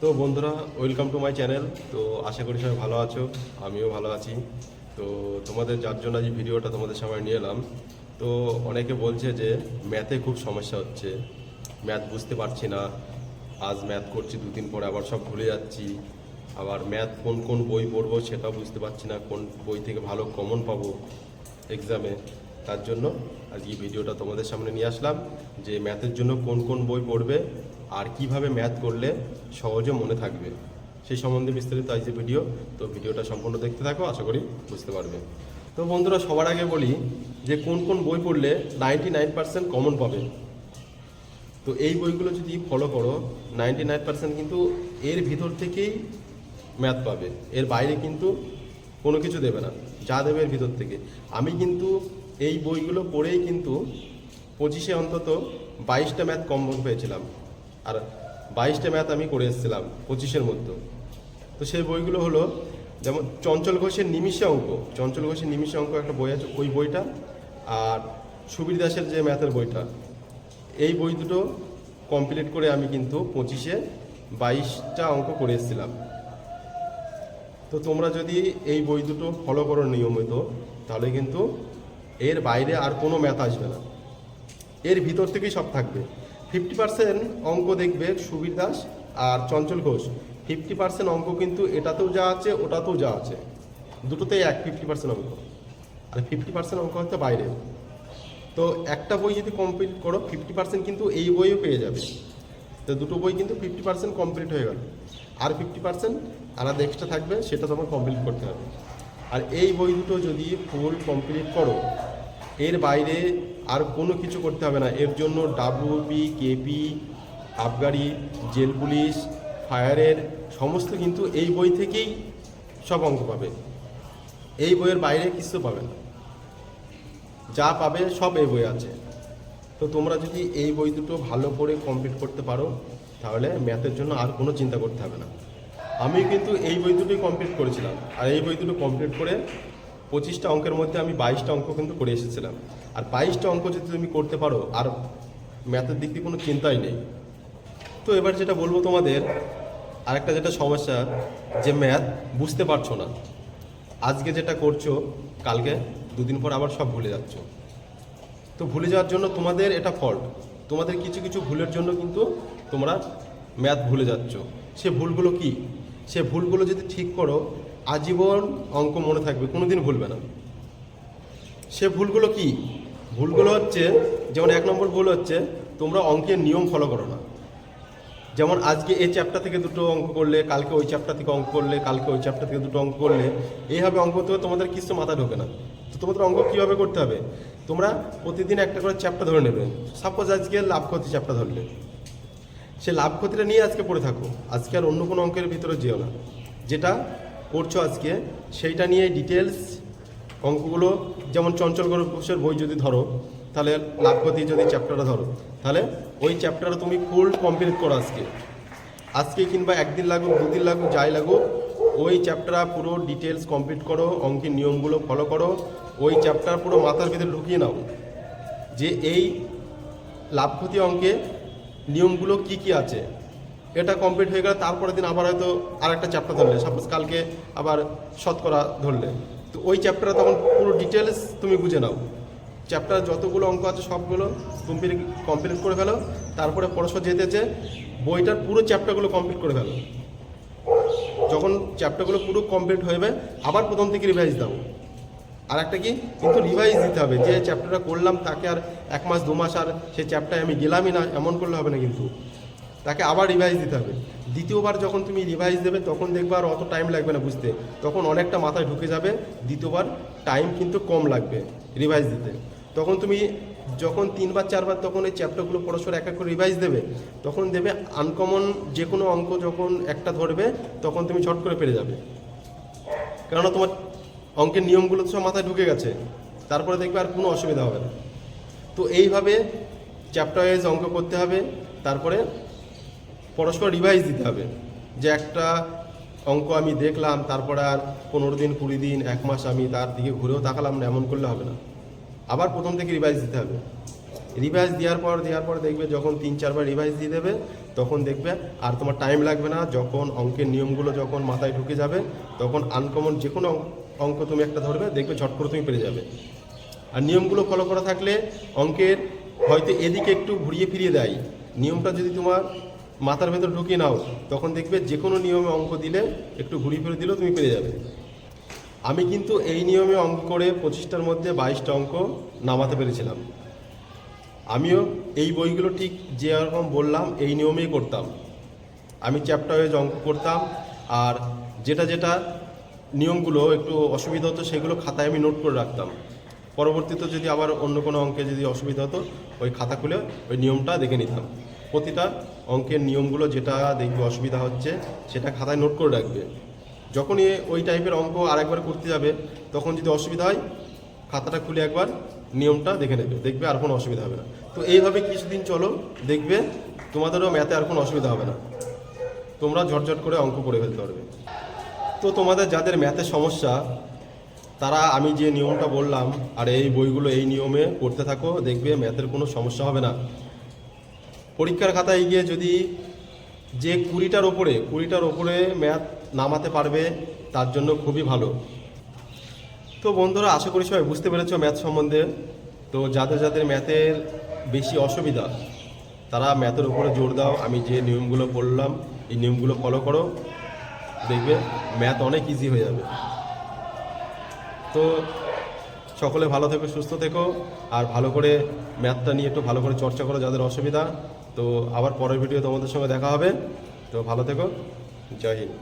তো বন্ধুরা welcome to my channel তো আশা করি সবাই ভালো আছো, আমিও ভালো আছি। তো তোমাদের যার জন্য আজ ভিডিওটা তোমাদের সামনে নিয়ে এলাম। তো অনেকে বলছে যে ম্যাথে খুব সমস্যা হচ্ছে। ম্যাথ বুঝতে পারছি না। আজ ম্যাথ করছি, দুদিন পরে আবার সব ভুলে যাচ্ছি। আবার ম্যাথ কোন কোন বই পড়ব সেটাও বুঝতে পারছি না। কোন বই থেকে ভালো কমন পাবো এক্সামে তার জন্য আজকে ভিডিওটা তোমাদের সামনে নিয়ে আসলাম যে ম্যাথের জন্য কোন কোন বই পড়বে আর কীভাবে ম্যাথ করলে সহজে মনে থাকবে। সেই সম্বন্ধে বিস্তারিত আজকে ভিডিও। তো ভিডিওটা সম্পূর্ণ দেখতে থাকো, আশা করি বুঝতে পারবে। তো বন্ধুরা, সবার আগে বলি যে কোন কোন বই পড়লে নাইনটি নাইন পার্সেন্ট কমন পাবে। তো এই বইগুলো যদি ফলো করো, নাইনটি নাইন পার্সেন্ট কিন্তু এর ভিতর থেকেই ম্যাথ পাবে। এর বাইরে কিন্তু কোনো কিছু দেবে না, যা দেবে এর ভিতর থেকে। আমি কিন্তু এই বইগুলো পড়েই কিন্তু পঁচিশে অন্তত বাইশটা ম্যাথ কমন পেয়েছিলাম। আর বাইশটা ম্যাথ আমি করে এসেছিলাম পঁচিশের মধ্যে। তো সেই বইগুলো হলো, যেমন চঞ্চল ঘোষের নিমিষে অঙ্ক। চঞ্চল ঘোষের নিমিষে অঙ্ক একটা বই আছে, ওই বইটা। আর সুবীর দাসের যে ম্যাথের বইটা, এই বই দুটো কমপ্লিট করে আমি কিন্তু পঁচিশে বাইশটা অঙ্ক করে এসেছিলাম। তো তোমরা যদি এই বই দুটো ফলো করো নিয়মিত, তাহলে কিন্তু এর বাইরে আর কোনো ম্যাথ আসবে না। এর ভিতর থেকেই সব থাকবে। ফিফটি পার্সেন্ট অঙ্ক দেখবে সুবীর দাস আর চঞ্চল ঘোষ। ফিফটি পার্সেন্ট অঙ্ক কিন্তু এটাতেও যা আছে, ওটাতেও যা আছে। দুটোতেই এক ফিফটি পার্সেন্ট অঙ্ক। আর ফিফটি পার্সেন্ট অঙ্ক হয়তো বাইরে তো একটা বই যদি কমপ্লিট করো ফিফটি পার্সেন্ট কিন্তু এই বইও পেয়ে যাবে। তো দুটো বই কিন্তু ফিফটি পার্সেন্ট কমপ্লিট হয়ে গেল। আর ফিফটি পার্সেন্ট আলাদা এক্সট্রা থাকবে, সেটা তোমার কমপ্লিট করতে হবে। আর এই বই দুটো যদি ফুল কমপ্লিট করো, এর বাইরে আর কোনো কিছু করতে হবে না। এর জন্য ডাব্লিউপি কেপি আবগারি জেল পুলিশ ফায়ারের সমস্ত কিন্তু এই বই থেকেই সব অঙ্ক পাবে। এই বইয়ের বাইরে কিছু পাবে না। যা পাবে সব এই বই আছে। তো তোমরা যদি এই বই দুটো ভালো করে কমপ্লিট করতে পারো তাহলে ম্যাথের জন্য আর কোনো চিন্তা করতে হবে না। আমি কিন্তু এই বই দুটোই কমপ্লিট করেছিলাম। আর এই বই দুটো কমপ্লিট করে পঁচিশটা অঙ্কের মধ্যে আমি বাইশটা অঙ্ক কিন্তু করে এসেছিলাম। আর বাইশটা অঙ্ক যদি তুমি করতে পারো, আর ম্যাথের দিক দিয়ে কোনো চিন্তাই নেই। তো এবার যেটা বলব তোমাদের, আরেকটা যেটা সমস্যা, যে ম্যাথ বুঝতে পারছ না। আজকে যেটা করছ, কালকে দুদিন পর আবার সব ভুলে যাচ্ছ। তো ভুলে যাওয়ার জন্য তোমাদের এটা ফল্ট তোমাদের কিছু কিছু ভুলের জন্য কিন্তু তোমরা ম্যাথ ভুলে যাচ্ছ। সে ভুলগুলো কি? সে ভুলগুলো যদি ঠিক করো, আজীবন অঙ্ক মনে থাকবে, কোনোদিন ভুলবে না। সে ভুলগুলো কি? ভুলগুলো হচ্ছে, যেমন এক নম্বর ভুল হচ্ছে, তোমরা অঙ্কের নিয়ম ফলো করো না। যেমন আজকে এই চ্যাপ্টার থেকে দুটো অঙ্ক করলে, কালকে ওই চ্যাপ্টার থেকে অঙ্ক করলে, কালকে ওই চ্যাপ্টার থেকে দুটো অঙ্ক করলে, এইভাবে অঙ্ক করতে হবে তোমাদের কিছু মাথা ঢোকে না। তো তোমাদের অঙ্ক কীভাবে করতে হবে? তোমরা প্রতিদিন একটা করে চ্যাপ্টার ধরে নেবে। সাপোজ আজকে লাভ ক্ষতি চ্যাপ্টার ধরলে। সে লাভ ক্ষতিটা নিয়ে আজকে পড়ে থাকো। আজকে আর অন্য কোনো অঙ্কের ভিতরে যেও না। যেটা করছ আজকে, সেইটা নিয়ে ডিটেলস অঙ্কগুলো যেমন চঞ্চল ঘোষের বই যদি ধরো, তাহলে লাভ ক্ষতি যদি চ্যাপ্টারটা ধরো, তাহলে ওই চ্যাপ্টারটা তুমি ফুল কমপ্লিট করো আজকে। আজকে কিংবা একদিন লাগুক, দুদিন লাগুক, যাই লাগুক, ওই চ্যাপ্টার পুরো ডিটেলস কমপ্লিট করো, অঙ্কের নিয়মগুলো ফলো করো, ওই চ্যাপ্টার পুরো মাথার ভিতরে ঢুকিয়ে নাও। যে এই লাভ ক্ষতি অঙ্কে নিয়মগুলো কি কি আছে? এটা কমপ্লিট হয়ে গেলে তারপরের দিন আবার হয়তো আর একটা চ্যাপ্টার ধরলে সাপোজ কালকে আবার শতকরা ধরলে। তো ওই চ্যাপ্টারে তখন পুরো ডিটেলস তুমি বুঝে নাও। চ্যাপ্টার যতগুলো অঙ্ক আছে সবগুলো তুমি কমপ্লিট করে ফেলো। তারপরে পরস্পর যেতেছে বইটার পুরো চ্যাপ্টারগুলো কমপ্লিট করে ফেলো। যখন চ্যাপ্টারগুলো পুরো কমপ্লিট হয়ে যাবে, আবার প্রথম থেকে রিভাইজ দাও। আর একটা কি? কিন্তু রিভাইজ দিতে হবে। যে চ্যাপ্টারটা করলাম, তাকে আর এক মাস, দু মাস আর সেই চ্যাপ্টারে আমি গেলামই না, এমন করলে হবে না কিন্তু। তাকে আবার রিভাইজ দিতে হবে। দ্বিতীয়বার যখন তুমি রিভাইজ দেবে, তখন দেখবে আর অত টাইম লাগবে না বুঝতে। তখন অনেকটা মাথায় ঢুকে যাবে, দ্বিতীয়বার টাইম কিন্তু কম লাগবে রিভাইজ দিতে। তখন তুমি যখন তিনবার, চারবার তখন এই চ্যাপ্টারগুলো পরস্পর এক এক করে রিভাইজ দেবে, তখন দেবে আনকমন যে কোনো অঙ্ক যখন একটা ধরবে, তখন তুমি ঝট করে পেরে যাবে। কেননা তোমার অঙ্কের নিয়মগুলো সব মাথায় ঢুকে গেছে। তারপরে দেখবে আর কোনো অসুবিধা হবে না। তো এইভাবে চ্যাপ্টার ওয়াইজ অঙ্ক করতে হবে, তারপরে পরস্পর রিভাইজ দিতে হবে। যে একটা অঙ্ক আমি দেখলাম, তারপরে আর পনেরো দিন, কুড়ি দিন, এক মাস আমি তার দিকে ঘুরেও তাকালাম না, এমন করলে হবে না। আবার প্রথম থেকে রিভাইজ দিতে হবে। রিভাইজ দেওয়ার পর দেওয়ার পর দেখবে যখন তিন, চারবার রিভাইজ দিয়ে দেবে, তখন দেখবে আর তোমার টাইম লাগবে না। যখন অঙ্কের নিয়মগুলো যখন মাথায় ঢুকে যাবে, তখন আনকমন যে কোনো অঙ্ক তুমি একটা ধরবে, দেখবে ঝট করে তুমি পেরে যাবে। আর নিয়মগুলো ফলো করা থাকলে অঙ্কের হয়তো এদিকে একটু ঘুরিয়ে ফিরিয়ে দেয়। নিয়মটা যদি তোমার মাথার ভেতর ঢুকিয়ে নাও, তখন দেখবে যে কোনো নিয়মে অঙ্ক দিলে একটু ঘুরিয়ে ফিরে দিলেও তুমি পেরে যাবে। আমি কিন্তু এই নিয়মে অঙ্ক করে পঁচিশটার মধ্যে বাইশটা অঙ্ক নামাতে পেরেছিলাম। আমিও এই বইগুলো ঠিক যে যেরকম বললাম, এই নিয়মেই করতাম। আমি চ্যাপ্টার ওয়াইজ অঙ্ক করতাম, আর যেটা যেটা নিয়মগুলো একটু অসুবিধা হতো, সেগুলো খাতায় আমি নোট করে রাখতাম। পরবর্তীতে যদি আবার অন্য কোনো অঙ্কে যদি অসুবিধা হতো, ওই খাতা খুলে ওই নিয়মটা দেখে নিতাম। প্রতিটা অঙ্কের নিয়মগুলো যেটা দেখবে অসুবিধা হচ্ছে, সেটা খাতায় নোট করে রাখবে। যখনই ওই টাইপের অঙ্ক আরেকবার করতে যাবে, তখন যদি অসুবিধা হয়, খাতাটা খুলে একবার নিয়মটা দেখে নেবে, দেখবে আর কোনো অসুবিধা হবে না। তো এইভাবে কিছুদিন চলো, দেখবে তোমাদেরও ম্যাথে আর কোনো অসুবিধা হবে না। তোমরা ঝটঝট করে অঙ্ক করে ফেলতে পারবে। তো তোমাদের যাদের ম্যাথে সমস্যা, তারা আমি যে নিয়মটা বললাম, আর এই বইগুলো এই নিয়মে পড়তে থাকো, দেখবে ম্যাথের কোনো সমস্যা হবে না। পরীক্ষার খাতায় গিয়ে যদি যে কুড়িটার ওপরে কুড়িটার ওপরে ম্যাথ নামাতে পারবে, তার জন্য খুবই ভালো। তো বন্ধুরা, আশা করি সবাই বুঝতে পেরেছ ম্যাথ সম্বন্ধে। তো যাদের যাদের ম্যাথের বেশি অসুবিধা, তারা ম্যাথের উপরে জোর দাও। আমি যে নিয়মগুলো বললাম, এই নিয়মগুলো ফলো করো। দেখবে ম্যাথ অনেক ইজি হয়ে যাবে। তো সকলে ভালো থেকো, সুস্থ থেকো, আর ভালো করে ম্যাথটা নিয়ে একটু ভালো করে চর্চা করো যাদের অসুবিধা। তো আবার পরের ভিডিও তোমাদের সঙ্গে দেখা হবে। তো ভালো থেকো, জয় হিন্দ।